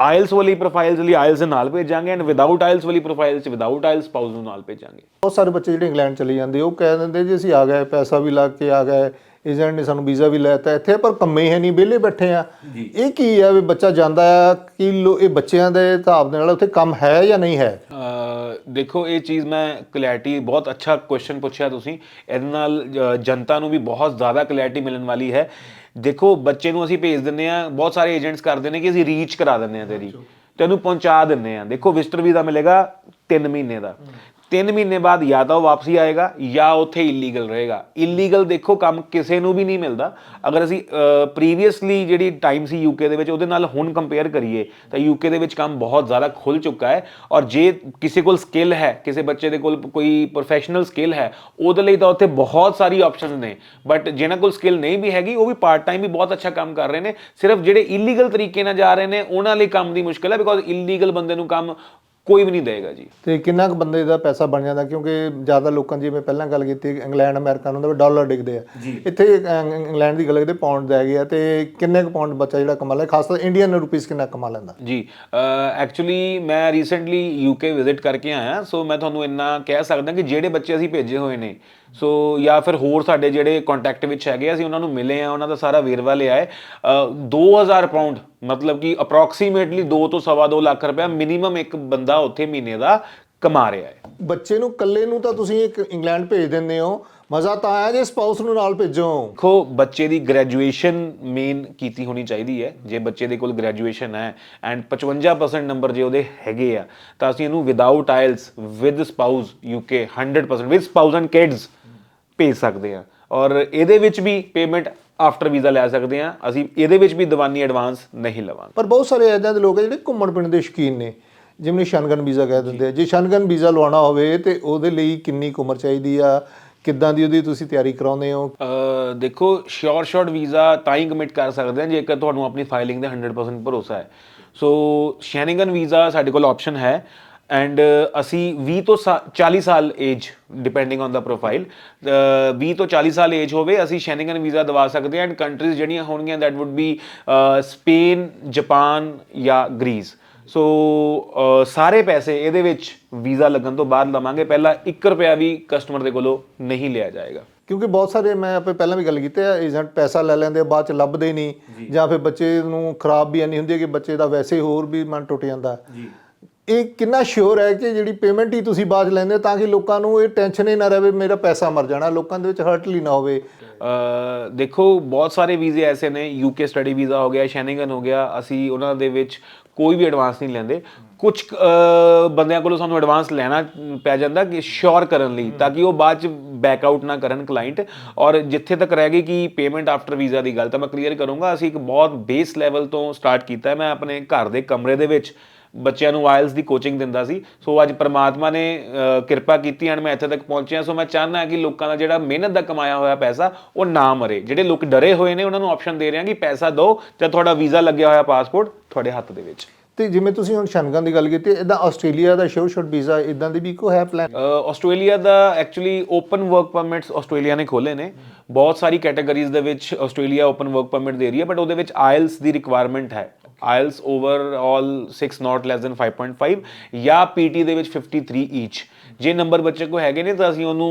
ਆਇਲਸ ਵਾਲੀ ਪ੍ਰੋਫਾਈਲਸ ਲਈ ਆਇਲਸ ਦੇ ਨਾਲ ਭੇਜਾਂਗੇ ਐਂਡ ਵਿਦਆਊਟ ਆਇਲਸ ਵਾਲੀ ਪ੍ਰੋਫਾਈਲਸ ਵਿਦਆਊਟ ਆਇਲਸ ਸਪਾਊਸ ਨੂੰ ਨਾਲ ਭੇਜਾਂਗੇ। ਬਹੁਤ ਸਾਰੇ ਬੱਚੇ ਜਿਹੜੇ ਇੰਗਲੈਂਡ ਚਲੇ ਜਾਂਦੇ, ਉਹ ਕਹਿ ਦਿੰਦੇ ਜੀ ਅਸੀਂ ਆ ਗਏ, ਪੈਸਾ ਵੀ ਲਾ ਕੇ ਆ ਗਏ ਏਜੰਟ ਨੇ ਸਾਨੂੰ ਵੀਜ਼ਾ ਵੀ ਲੈਤਾ ਇੱਥੇ ਪਰ ਕੰਮੇ ਹੈ ਨਹੀਂ ਵਿਹਲੇ ਬੈਠੇ ਆ। ਇਹ ਕੀ ਹੈ ਵੀ ਬੱਚਾ ਜਾਂਦਾ ਆ ਕਿ ਲੋ- ਇਹ ਬੱਚਿਆਂ ਦੇ ਹਿਸਾਬ ਦੇ ਨਾਲ ਉੱਥੇ ਕੰਮ ਹੈ ਜਾਂ ਨਹੀਂ ਹੈ? ਦੇਖੋ ਇਹ ਚੀਜ਼ ਮੈਂ ਕਲੈਰਿਟੀ ਬਹੁਤ ਅੱਛਾ ਕੁਐਸਚਨ ਪੁੱਛਿਆ ਤੁਸੀਂ। ਇਹਦੇ ਨਾਲ ਜਨਤਾ ਨੂੰ ਵੀ ਬਹੁਤ ਜ਼ਿਆਦਾ ਕਲੈਰਿਟੀ ਮਿਲਣ ਵਾਲੀ ਹੈ। ਦੇਖੋ ਬੱਚੇ ਨੂੰ ਅਸੀਂ ਭੇਜ ਦਿੰਨੇ ਆ ਬਹੁਤ ਸਾਰੇ ਏਜੰਟਸ ਕਰਦੇ ਨੇ ਕਿ ਅਸੀਂ ਰੀਚ ਕਰਾ ਦਿੰਨੇ ਆ ਤੇਰੀ। ਤੈਨੂੰ ਪਹੁੰਚਾ ਦਿੰਨੇ ਆ ਦੇਖੋ ਵਿਜ਼ਟਰ ਵੀਜ਼ਾ ਮਿਲੇਗਾ 3 ਮਹੀਨੇ ਦਾ। 3 ਮਹੀਨੇ ਬਾਅਦ ਜਾਂ ਤਾਂ ਉਹ ਵਾਪਸੀ ਆਏਗਾ ਜਾਂ ਉੱਥੇ ਇਲੀਗਲ ਰਹੇਗਾ। ਇਲੀਗਲ ਦੇਖੋ, ਕੰਮ ਕਿਸੇ ਨੂੰ ਵੀ ਨਹੀਂ ਮਿਲਦਾ। ਅਗਰ ਅਸੀਂ ਪ੍ਰੀਵੀਅਸਲੀ ਜਿਹੜੀ ਟਾਈਮ ਸੀ ਯੂਕੇ ਦੇ ਵਿੱਚ, ਉਹਦੇ ਨਾਲ ਹੁਣ ਕੰਪੇਅਰ ਕਰੀਏ, ਤਾਂ ਯੂਕੇ ਦੇ ਵਿੱਚ ਕੰਮ ਬਹੁਤ ਜ਼ਿਆਦਾ ਖੁੱਲ ਚੁੱਕਾ ਹੈ। ਔਰ ਜੇ ਕਿਸੇ ਕੋਲ ਸਕਿੱਲ ਹੈ, ਕਿਸੇ ਬੱਚੇ ਦੇ ਕੋਲ ਕੋਈ ਪ੍ਰੋਫੈਸ਼ਨਲ ਸਕਿੱਲ ਹੈ, ਉਹਦੇ ਲਈ ਤਾਂ ਉੱਥੇ ਬਹੁਤ ਸਾਰੀ ਆਪਸ਼ਨਸ ਨੇ। ਬਟ ਜਿਹਨਾਂ ਕੋਲ ਸਕਿੱਲ ਨਹੀਂ ਵੀ ਹੈਗੀ, ਉਹ ਵੀ ਪਾਰਟ ਟਾਈਮ ਵੀ ਬਹੁਤ ਅੱਛਾ ਕੰਮ ਕਰ ਰਹੇ ਨੇ। ਸਿਰਫ ਜਿਹੜੇ ਇਲੀਗਲ ਤਰੀਕੇ ਨਾਲ ਜਾ ਰਹੇ ਨੇ, ਉਹਨਾਂ ਲਈ ਕੰਮ ਦੀ ਮੁਸ਼ਕਲ ਹੈ ਬਿਕੋਜ਼ ਇਲੀਗਲ ਬੰਦੇ ਨੂੰ ਕੰਮ ਕੋਈ ਵੀ ਨਹੀਂ ਦੇਗਾ ਜੀ। ਤੇ ਕਿੰਨਾ ਕੁ ਬੰਦੇ ਦਾ ਪੈਸਾ ਬਣ ਜਾਂਦਾ? ਕਿਉਂਕਿ ਜ਼ਿਆਦਾ ਲੋਕਾਂ ਦੀ ਜਿਵੇਂ ਪਹਿਲਾਂ ਗੱਲ ਕੀਤੀ ਇੰਗਲੈਂਡ ਅਮਰੀਕਾ ਨੂੰ ਤਾਂ ਡਾਲਰ ਡਿੱਗਦੇ ਆ। ਇੱਥੇ ਇੰਗਲੈਂਡ ਦੀ ਗੱਲ ਕਰਦੇ ਪਾਉਂਡ ਦੇ ਹੈਗੇ ਆ ਤੇ ਕਿੰਨੇ ਕੁ ਪਾਉਂਡ ਬੱਚਾ ਜਿਹੜਾ ਕਮਾ ਲੈ? ਖਾਸ ਕਰ ਇੰਡੀਅਨ ਰੁਪੀਸ ਕਿੰਨਾ ਕਮਾ ਲੈਂਦਾ? ਜੀ ਐਕਚੁਅਲੀ ਮੈਂ ਰੀਸੈਂਟਲੀ ਯੂਕੇ ਵਿਜ਼ਿਟ ਕਰਕੇ ਆਇਆ ਸੋ ਮੈਂ ਤੁਹਾਨੂੰ ਇੰਨਾ ਕਹਿ ਸਕਦਾ ਕਿ ਜਿਹੜੇ ਬੱਚੇ ਅਸੀਂ ਭੇਜੇ ਹੋਏ ਨੇ ਸੋ ਜਾਂ ਫਿਰ ਹੋਰ ਸਾਡੇ ਜਿਹੜੇ ਕੰਟੈਕਟ ਵਿੱਚ ਹੈਗੇ ਆ, ਅਸੀਂ ਉਹਨਾਂ ਨੂੰ ਮਿਲੇ ਆ ਉਹਨਾਂ ਦਾ ਸਾਰਾ ਵੇਰਵਾ ਲਿਆ ਹੈ। ਅ, 2000 ਪਾਉਂਡ ਮਤਲਬ ਕਿ ਅਪਰੋਕਸੀਮੇਟਲੀ 2 ਤੋਂ ਸਵਾ ਦੋ ਲੱਖ ਰੁਪਏ ਮਿਨੀਮਮ ਇੱਕ ਬੰਦਾ ਉੱਥੇ ਮਹੀਨੇ ਦਾ ਕਮਾ ਰਿਹਾ ਹੈ। ਬੱਚੇ ਨੂੰ ਇਕੱਲੇ ਨੂੰ ਤਾਂ ਤੁਸੀਂ ਇੱਕ ਇੰਗਲੈਂਡ ਭੇਜ ਦਿੰਦੇ ਹੋ। ਮਜ਼ਾ ਤਾਂ ਆਇਆ ਜੇ ਸਪਾਊਸ ਨੂੰ ਨਾਲ ਭੇਜੋ। ਦੇਖੋ ਬੱਚੇ ਦੀ ਗ੍ਰੈਜੂਏਸ਼ਨ ਮੇਨ ਕੀਤੀ ਹੋਣੀ ਚਾਹੀਦੀ ਹੈ ਜੇ ਬੱਚੇ ਦੇ ਕੋਲ ਗ੍ਰੈਜੂਏਸ਼ਨ ਹੈ ਐਂਡ 55% ਨੰਬਰ ਜੇ ਉਹਦੇ ਹੈਗੇ ਆ ਤਾਂ ਅਸੀਂ ਇਹਨੂੰ without IELTS with spouse UK 100% with spouse and kids ਭੇਜ ਸਕਦੇ ਆ ਔਰ ਇਹਦੇ ਵਿੱਚ ਵੀ ਪੇਮੈਂਟ ਆਫਟਰ ਵੀਜ਼ਾ ਲੈ ਸਕਦੇ ਆ ਅਸੀਂ ਇਹਦੇ ਵਿੱਚ ਵੀ ਦੀਵਾਨੀ ਐਡਵਾਂਸ ਨਹੀਂ ਲਵਾਂਗੇ। ਪਰ ਬਹੁਤ ਸਾਰੇ ਐਦਾਂ ਦੇ ਲੋਕ ਆ ਜਿਹੜੇ ਘੁੰਮਣ ਫਿਰਨ ਦੇ ਸ਼ੌਕੀਨ ਨੇ। ਜਿਵੇਂ ਸ਼ਨਗਨ ਵੀਜ਼ਾ ਕਹਿ ਦਿੰਦੇ ਆ। ਜੇ। ਸ਼ਨਗਨ ਵੀਜ਼ਾ ਲਵਾਉਣਾ ਹੋਵੇ ਤੇ ਉਹਦੇ ਲਈ ਕਿੰਨੀ ਉਮਰ ਚਾਹੀਦੀ ਆ? ਕਿੱਦਾਂ ਦੀ ਉਹਦੀ ਤੁਸੀਂ ਤਿਆਰੀ ਕਰਾਉਂਦੇ ਹੋ? ਅ, ਦੇਖੋ ਸ਼ੋਰ ਸ਼ਾਰਟ ਵੀਜ਼ਾ ਤਾਂ ਹੀ ਕਮਿਟ ਕਰ ਸਕਦੇ ਆ ਜੇਕਰ ਤੁਹਾਨੂੰ ਆਪਣੀ ਫਾਈਲਿੰਗ ਦਾ 100% ਭਰੋਸਾ ਹੈ। ਸੋ ਸ਼ੈਨਿੰਗਨ ਵੀਜ਼ਾ ਸਾਡੇ ਕੋਲ ਆਪਸ਼ਨ ਹੈ। ਐਂਡ ਅਸੀਂ 20 ਤੋਂ ਸਾ- 40 ਸਾਲ ਏਜ ਡਿਪੈਂਡਿੰਗ ਔਨ ਦਾ ਪ੍ਰੋਫਾਈਲ 20 ਤੋਂ 40 ਸਾਲ ਏਜ ਹੋਵੇ ਅਸੀਂ ਸ਼ੈਨਿੰਗਨ ਵੀਜ਼ਾ ਦਵਾ ਸਕਦੇ ਹਾਂ ਐਂਡ ਕੰਟਰੀਜ਼ ਜਿਹੜੀਆਂ ਹੋਣਗੀਆਂ that would be Spain Japan ਜਾਂ ਗ੍ਰੀਸ ਸੋ ਅ, ਸਾਰੇ ਪੈਸੇ ਇਹਦੇ ਵਿੱਚ ਵੀਜ਼ਾ ਲੱਗਣ ਤੋਂ ਬਾਅਦ ਲਵਾਂਗੇ। ਪਹਿਲਾਂ 1 ਰੁਪਿਆ ਵੀ ਕਸਟਮਰ ਦੇ ਕੋਲੋਂ ਨਹੀਂ ਲਿਆ ਜਾਏਗਾ। ਕਿਉਂਕਿ ਬਹੁਤ ਸਾਰੇ ਮੈਂ ਆਪੇ ਪਹਿਲਾਂ ਵੀ ਗੱਲ ਕੀਤੀ ਹੈ ਏਜੰਟ ਪੈਸਾ ਲੈ ਲੈਂਦੇ ਆ ਬਾਅਦ ਚ ਲੱਭਦੇ ਨਹੀਂ। ਜਾਂ। ਫਿਰ ਬੱਚੇ ਨੂੰ ਖਰਾਬ ਵੀ ਇੰਨੀ ਹੁੰਦੀ ਹੈ ਕਿ ਬੱਚੇ ਦਾ ਵੈਸੇ ਹੀ ਹੋਰ ਵੀ ਮਨ ਟੁੱਟ ਜਾਂਦਾ। ਜੀ। ਇਹ ਕਿੰਨਾ ਸ਼ੋਰ ਹੈ ਕਿ ਜਿਹੜੀ ਪੇਮੈਂਟ ਹੀ ਤੁਸੀਂ ਬਾਅਦ 'ਚ ਲੈਂਦੇ ਹੋ ਤਾਂ ਕਿ ਲੋਕਾਂ ਨੂੰ ਇਹ ਟੈਨਸ਼ਨ ਹੀ ਨਾ ਰਹੇ ਮੇਰਾ ਪੈਸਾ ਮਰ ਜਾਣਾ, ਲੋਕਾਂ ਦੇ ਵਿੱਚ ਹਰਟਲੀ ਨਾ ਹੋਵੇ। ਦੇਖੋ, ਬਹੁਤ ਸਾਰੇ ਵੀਜ਼ੇ ਐਸੇ ਨੇ ਯੂਕੇ ਸਟੱਡੀ ਵੀਜ਼ਾ ਹੋ ਗਿਆ ਸ਼ੈਨਿੰਗਨ ਹੋ ਗਿਆ, ਅਸੀਂ ਉਹਨਾਂ ਦੇ ਵਿੱਚ ਕੋਈ ਵੀ ਐਡਵਾਂਸ ਨਹੀਂ ਲੈਂਦੇ। ਕੁਝ ਬੰਦਿਆਂ ਕੋਲੋਂ ਸਾਨੂੰ ਐਡਵਾਂਸ ਲੈਣਾ ਪੈ ਜਾਂਦਾ ਕਿ ਸ਼ੋਰ ਕਰਨ ਲਈ, ਤਾਂ ਕਿ ਉਹ ਬਾਅਦ ਚ ਬੈਕ ਆਊਟ ਨਾ ਕਰਨ ਕਲਾਇੰਟ ਔਰ ਜਿੱਥੇ ਤੱਕ ਰਹਿ ਗਈ ਕਿ ਪੇਮੈਂਟ ਆਫਟਰ ਵੀਜ਼ਾ ਦੀ ਗੱਲ, ਤਾਂ ਮੈਂ ਕਲੀਅਰ ਕਰੂੰਗਾ, ਅਸੀਂ ਇੱਕ ਬਹੁਤ ਬੇਸ ਲੈਵਲ ਤੋਂ ਸਟਾਰਟ ਕੀਤਾ ਮੈਂ ਆਪਣੇ ਘਰ ਦੇ ਕਮਰੇ ਦੇ ਵਿੱਚ ਬੱਚਿਆਂ ਨੂੰ ਆਇਲਸ ਦੀ ਕੋਚਿੰਗ ਦਿੰਦਾ ਸੀ। ਸੋ ਅੱਜ ਪ੍ਰਮਾਤਮਾ ਨੇ ਕਿਰਪਾ ਕੀਤੀ ਐਂਡ ਮੈਂ ਇੱਥੇ ਤੱਕ ਪਹੁੰਚਿਆ। ਸੋ ਮੈਂ ਚਾਹੁੰਦਾ ਕਿ ਲੋਕਾਂ ਦਾ ਜਿਹੜਾ ਮਿਹਨਤ ਦਾ ਕਮਾਇਆ ਹੋਇਆ ਪੈਸਾ ਉਹ ਨਾ ਮਰੇ। ਜਿਹੜੇ ਲੋਕ ਡਰੇ ਹੋਏ ਨੇ ਉਹਨਾਂ ਨੂੰ ਆਪਸ਼ਨ ਦੇ ਰਹੇ ਕਿ ਪੈਸਾ ਦਿਓ ਤੇ ਤੁਹਾਡਾ ਵੀਜ਼ਾ ਲੱਗਿਆ ਹੋਇਆ ਪਾਸਪੋਰਟ ਤੁਹਾਡੇ ਹੱਥ ਦੇ ਵਿੱਚ। ਤੇ ਜਿਵੇਂ ਤੁਸੀਂ ਹੁਣ ਸ਼ਨਗਨ ਦੀ ਗੱਲ ਕੀਤੀ ਇਦਾਂ ਆਸਟ੍ਰੇਲੀਆ ਦਾ ਸ਼ੋਰ ਸ਼ਾਰਟ ਵੀਜ਼ਾ ਇਦਾਂ ਦੀ ਵੀ ਕੋਈ ਹੈ ਪਲਾਨ ਆਸਟ੍ਰੇਲੀਆ ਦਾ actually open work permits Australia ਨੇ ਖੋਲੇ ਨੇ। ਬਹੁਤ ਸਾਰੀ ਕੈਟਾਗਰੀਜ਼ ਦੇ ਵਿੱਚ ਆਸਟ੍ਰੇਲੀਆ ਓਪਨ ਵਰਕ ਪਰਮਿਟ ਦੇ ਰਹੀ ਹੈ ਬਟ ਉਹਦੇ ਵਿੱਚ ਆਇਲਸ ਦੀ ਰਿਕੁਆਇਰਮੈਂਟ ਹੈ। IELTS overall 6 not less than 5.5 ਜਾਂ ਪੀਟੀ ਦੇ ਵਿੱਚ 53 ਈਚ ਜੇ ਨੰਬਰ ਬੱਚੇ ਕੋ ਹੈਗੇ ਨੇ ਤਾਂ ਅਸੀਂ ਉਹਨੂੰ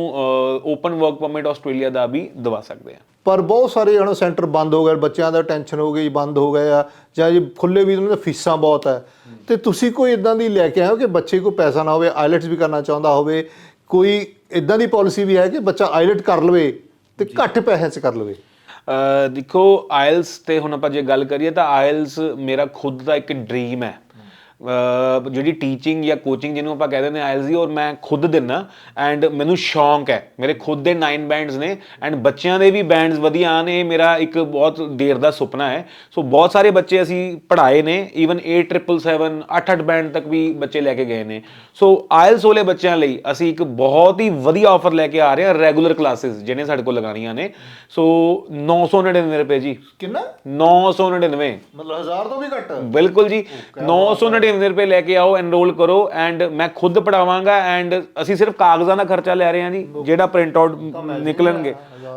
ਓਪਨ ਵਰਕ ਪਰਮਿਟ ਆਸਟ੍ਰੇਲੀਆ ਦਾ ਵੀ ਦਵਾ ਸਕਦੇ ਹਾਂ ਪਰ ਬਹੁਤ ਸਾਰੇ ਹਣ ਸੈਂਟਰ ਬੰਦ ਹੋ ਗਏ ਬੱਚਿਆਂ ਦਾ ਟੈਨਸ਼ਨ ਹੋ ਗਈ ਬੰਦ ਹੋ ਗਏ ਆ ਜਾਂ ਜੇ ਖੁੱਲੇ ਵੀ ਉਹਨਾਂ ਦੇ ਫੀਸਾਂ ਬਹੁਤ ਹੈ ਤੇ ਤੁਸੀਂ ਕੋਈ ਇਦਾਂ ਦੀ ਲੈ ਕੇ ਹੋ ਕਿ ਬੱਚੇ ਕੋ ਪੈਸਾ ਨਾ ਹੋਵੇ ਆਈਲੈਟਸ ਵੀ ਕਰਨਾ ਚਾਹੁੰਦਾ ਹੋਵੇ ਕੋਈ ਇਦਾਂ ਦੀ ਪਾਲਿਸੀ ਵੀ ਹੈ ਕਿ ਬੱਚਾ ਆਈਲੈਟ ਕਰ ਲਵੇ ਤੇ ਘੱਟ ਪੈਸੇ 'ਚ ਕਰ ਲਵੇ ਦੇਖੋ, ਆਇਲਸ ਤੇ ਹੁਣ ਆਪਾਂ ਜੇ ਗੱਲ ਕਰੀਏ ਤਾਂ ਆਇਲਸ ਮੇਰਾ ਖੁਦ ਦਾ ਇੱਕ ਡ੍ਰੀਮ ਹੈ। ਜਿਹੜੀ ਟੀਚਿੰਗ ਜਾਂ ਕੋਚਿੰਗ ਜਿਹਨੂੰ ਆਪਾਂ ਕਹਿ ਦਿੰਦੇ ਆਇਲਸ ਦੀ ਔਰ ਮੈਂ ਖੁਦ ਦਿੰਨਾ ਐਂਡ ਮੈਨੂੰ ਸ਼ੌਂਕ ਹੈ। ਮੇਰੇ ਖੁਦ ਦੇ 9 ਬੈਂਡਸ ਨੇ ਐਂਡ ਬੱਚਿਆਂ ਦੇ ਵੀ ਬੈਂਡਸ ਵਧੀਆ ਇਹ ਮੇਰਾ ਇੱਕ ਬਹੁਤ ਦੇਰ ਦਾ ਸੁਪਨਾ ਹੈ। ਸੋ ਬਹੁਤ ਸਾਰੇ ਬੱਚੇ ਅਸੀਂ ਪੜ੍ਹਾਏ ਨੇ ਈਵਨ 8777 8-8 ਬੈਂਡ ਤੱਕ ਵੀ ਬੱਚੇ ਲੈ ਕੇ ਗਏ ਨੇ। ਸੋ ਆਇਲਸ ਵਾਲੇ ਬੱਚਿਆਂ ਲਈ ਅਸੀਂ ਇੱਕ ਬਹੁਤ ਹੀ ਵਧੀਆ ਆਫਰ ਲੈ ਕੇ ਆ ਰਹੇ ਹਾਂ ਰੈਗੂਲਰ ਕਲਾਸਿਸ ਜਿਹਨੇ ਸਾਡੇ ਕੋਲ ਲਗਾਉਣੀਆਂ ਨੇ। ਸੋ 999 ਰੁਪਏ ਜੀ। ਕਿੰਨਾ? 999 ਮਤਲਬ 1000 ਤੋਂ ਵੀ ਘੱਟ? ਬਿਲਕੁਲ ਜੀ। 999 ਰੁਪਏ ਲੈ ਕੇ ਆਓ ਐਨਰੋਲ ਕਰੋ ਐਂਡ ਮੈਂ ਖੁਦ ਪੜਾਵਾਂਗਾ ਐਂਡ ਅਸੀਂ ਸਿਰਫ ਕਾਗਜ਼ਾਂ ਦਾ ਖਰਚਾ ਲੈ ਰਹੇ ਹਾਂ ਜੀ ਜਿਹੜਾ ਪ੍ਰਿੰਟ ਆਊਟ ਨਿਕਲਣਗੇ।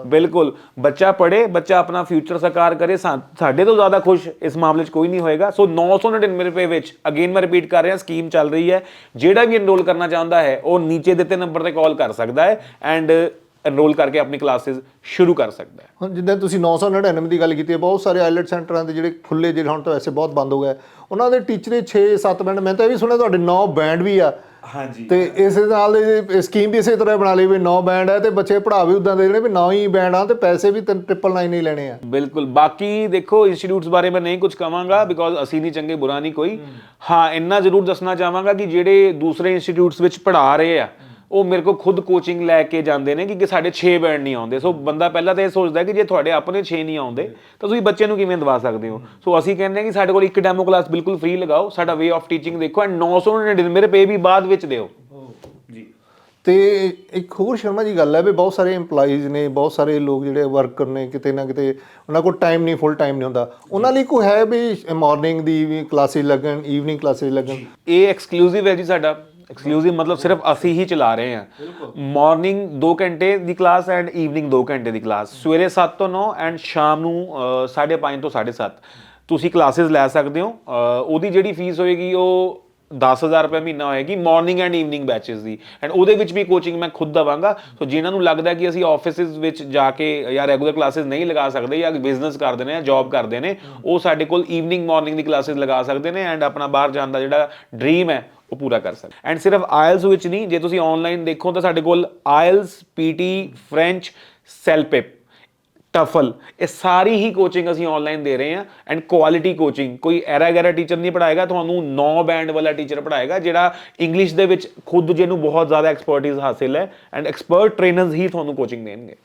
ਬਿਲਕੁਲ। ਬੱਚਾ ਪੜੇ ਬੱਚਾ ਆਪਣਾ ਫਿਊਚਰ ਸਾਕਾਰ ਕਰੇ ਸਾਡੇ ਤੋਂ ਜ਼ਿਆਦਾ ਖੁਸ਼ ਇਸ ਮਾਮਲੇ 'ਚ ਕੋਈ ਨਹੀਂ ਹੋਏਗਾ। ਸੋ 999 ਰੁਪਏ ਵਿੱਚ ਅਗੇਨ ਮੈਂ ਰਿਪੀਟ ਕਰ ਰਿਹਾ ਸਕੀਮ ਚੱਲ ਰਹੀ ਹੈ। ਜਿਹੜਾ ਵੀ ਐਨਰੋਲ ਕਰਨਾ ਚਾਹੁੰਦਾ ਹੈ ਉਹ ਨੀਚੇ ਦਿੱਤੇ ਨੰਬਰ ਤੇ ਕਾਲ ਕਰ ਸਕਦਾ ਹੈ। ਐਂਡ ਐਨਰੋਲ ਕਰਕੇ ਆਪਣੀ ਕਲਾਸਿਸ ਸ਼ੁਰੂ ਕਰ ਸਕਦਾ ਹੈ। ਹੁਣ ਜਿੱਦਾਂ ਤੁਸੀਂ 999 ਦੀ ਗੱਲ ਕੀਤੀ ਹੈ ਬਹੁਤ ਸਾਰੇ ਆਈਲੈਟ ਸੈਂਟਰਾਂ ਦੇ ਜਿਹੜੇ ਖੁੱਲੇ ਜਿਹੜੇ ਹੁਣ ਤਾਂ ਵੈਸੇ ਬਹੁਤ ਬੰਦ ਹੋ ਗਏ। ਉਹਨਾਂ ਦੇ ਟੀਚਰੇ 6-7 ਬੈਂਡ ਮੈਂ ਤਾਂ ਇਹ ਵੀ ਸੁਣਿਆ ਤੁਹਾਡੇ 9 ਬੈਂਡ ਵੀ ਆ। ਹਾਂਜੀ। ਤੇ ਇਸੇ ਨਾਲ ਦੇ ਸਕੀਮ ਵੀ ਇਸੇ ਤਰ੍ਹਾਂ ਬਣਾ ਲਈ ਵੀ 9 ਬੈਂਡ ਹੈ ਤੇ ਬੱਚੇ ਪੜ੍ਹਾ ਵੀ ਉਦਾਂ ਦੇ ਜਿਹੜੇ ਵੀ 9 ਹੀ ਬੈਂਡ ਆ ਤੇ ਪੈਸੇ ਵੀ 999 ਹੀ ਲੈਣੇ ਆ। ਬਿਲਕੁਲ। ਬਾਕੀ ਦੇਖੋ ਇੰਸਟੀਚਿਊਟਸ ਬਾਰੇ ਮੈਂ ਨਹੀਂ ਕੁਝ ਕਵਾਂਗਾ ਬਿਕੋਜ਼ ਅਸੀਂ ਨਹੀਂ ਚੰਗੇ ਬੁਰਾ ਨਹੀਂ ਕੋਈ। ਹਾਂ। ਇੰਨਾ ਜ਼ਰੂਰ ਦੱਸਣਾ ਚਾਹਾਂਗਾ ਕਿ ਜਿਹੜੇ ਦੂਸਰੇ ਇੰਸਟੀਚਿਊਟਸ ਵਿੱਚ ਪੜ੍ਹਾ ਰਹੇ ਆ ਉਹ ਮੇਰੇ ਕੋਲ ਖੁਦ ਕੋਚਿੰਗ ਲੈ ਕੇ ਜਾਂਦੇ ਨੇ ਕਿ ਸਾਡੇ 6 ਬੈਂਡ ਨਹੀਂ ਆਉਂਦੇ। ਸੋ ਬੰਦਾ ਪਹਿਲਾਂ ਤਾਂ ਇਹ ਸੋਚਦਾ ਕਿ ਜੇ ਤੁਹਾਡੇ ਆਪਣੇ 6 ਨਹੀਂ ਆਉਂਦੇ ਤਾਂ ਤੁਸੀਂ ਬੱਚੇ ਨੂੰ ਕਿਵੇਂ ਦਵਾ ਸਕਦੇ ਹੋ? ਸੋ ਅਸੀਂ ਕਹਿੰਦੇ ਹਾਂ ਕਿ ਸਾਡੇ ਕੋਲ ਇੱਕ ਡੈਮੋ ਕਲਾਸ ਬਿਲਕੁਲ ਫ੍ਰੀ ਲਗਾਓ। ਸਾਡਾ ਵੇ ਆਫ ਟੀਚਿੰਗ ਦੇਖੋ ਐਂਡ 999 ਮੇਰੇ ਪੇ ਵੀ ਬਾਅਦ ਵਿੱਚ ਦਿਓ। ਜੀ। ਤੇ ਇੱਕ ਹੋਰ ਸ਼ਰਮਾ ਜੀ ਗੱਲ ਹੈ ਵੀ ਬਹੁਤ ਸਾਰੇ EMPLOYEES ਨੇ ਬਹੁਤ ਸਾਰੇ ਲੋਕ ਜਿਹੜੇ ਵਰਕਰ ਨੇ ਕਿਤੇ ਨਾ ਕਿਤੇ ਉਹਨਾਂ ਕੋਲ ਟਾਈਮ ਨਹੀਂ ਫੁੱਲ ਟਾਈਮ ਨਹੀਂ ਹੁੰਦਾ। ਉਹਨਾਂ ਲਈ ਕੋਈ ਹੈ ਵੀ ਮਾਰਨਿੰਗ ਦੀ ਵੀ ਕਲਾਸਿਸ ਲੱਗਣ ਈਵਨਿੰਗ ਕਲਾਸਿਸ ਲੱਗਣ? ਇਹ ਐਕਸਕਲੂਸਿਵ ਹੈ ਜੀ ਸਾਡਾ। ਐਕਸਕਲੂਸਿਵ ਮਤਲਬ ਸਿਰਫ ਅਸੀਂ ਹੀ ਚਲਾ ਰਹੇ ਹਾਂ। ਮਾਰਨਿੰਗ 2 ਘੰਟੇ ਦੀ ਕਲਾਸ ਐਂਡ ਈਵਨਿੰਗ 2 ਘੰਟੇ ਦੀ ਕਲਾਸ ਸਵੇਰੇ 7 ਤੋਂ 9 ਐਂਡ ਸ਼ਾਮ ਨੂੰ 5:30 ਤੋਂ 7:30 ਤੁਸੀਂ ਕਲਾਸਿਸ ਲੈ ਸਕਦੇ ਹੋ। ਉਹਦੀ ਜਿਹੜੀ ਫੀਸ ਹੋਏਗੀ ਉਹ 10000 ਰੁਪਏ ਮਹੀਨਾ ਹੋਏਗੀ ਮਾਰਨਿੰਗ ਐਂਡ ਈਵਨਿੰਗ ਬੈਚਸ ਦੀ। ਐਂਡ ਉਹਦੇ ਵਿੱਚ ਵੀ ਕੋਚਿੰਗ ਮੈਂ ਖੁਦ ਦਵਾਂਗਾ। ਸੋ ਜਿਨ੍ਹਾਂ ਨੂੰ ਲੱਗਦਾ ਕਿ ਅਸੀਂ ਆਫਿਸਿਸ ਵਿੱਚ ਜਾ ਕੇ ਜਾਂ ਰੈਗੂਲਰ ਕਲਾਸਿਸ ਨਹੀਂ ਲਗਾ ਸਕਦੇ ਜਾਂ ਬਿਜ਼ਨਸ ਕਰਦੇ ਨੇ ਜਾਂ ਜੌਬ ਕਰਦੇ ਨੇ ਉਹ ਸਾਡੇ ਕੋਲ ਈਵਨਿੰਗ ਮਾਰਨਿੰਗ ਦੀ ਕਲਾਸਿਸ ਲਗਾ ਸਕਦੇ ਨੇ ਐਂਡ ਆਪਣਾ ਬਾਹਰ ਜਾਣ ਦਾ ਜਿਹੜਾ ਡ੍ਰੀਮ ਹੈ ਉਹ ਪੂਰਾ ਕਰ ਸਕਦੇ। ਐਂਡ ਸਿਰਫ ਆਇਲਸ ਵਿੱਚ ਨਹੀਂ, ਜੇ ਤੁਸੀਂ ਆਨਲਾਈਨ ਦੇਖੋ ਤਾਂ ਸਾਡੇ ਕੋਲ IELTS PT French, CELPIP, TOEFL, ਇਹ ਸਾਰੀ ਹੀ ਕੋਚਿੰਗ ਅਸੀਂ ਆਨਲਾਈਨ ਦੇ ਰਹੇ ਹਾਂ ਐਂਡ ਕੁਆਲਿਟੀ ਕੋਚਿੰਗ ਕੋਈ ਐਰਾ ਗੈਰਾ ਟੀਚਰ ਨਹੀਂ ਪੜਾਏਗਾ ਤੁਹਾਨੂੰ 9 ਬੈਂਡ ਵਾਲਾ ਟੀਚਰ ਪੜਾਏਗਾ ਜਿਹੜਾ ਇੰਗਲਿਸ਼ ਦੇ ਵਿੱਚ ਖੁਦ ਜਿਹਨੂੰ ਬਹੁਤ ਜ਼ਿਆਦਾ ਐਕਸਪਰਟਿਜ਼ ਹਾਸਿਲ ਹੈ ਐਂਡ ਐਕਸਪਰਟ ਟ੍ਰੇਨਰਸ ਹੀ ਤੁਹਾਨੂੰ ਕੋਚਿੰਗ ਦੇਣਗੇ।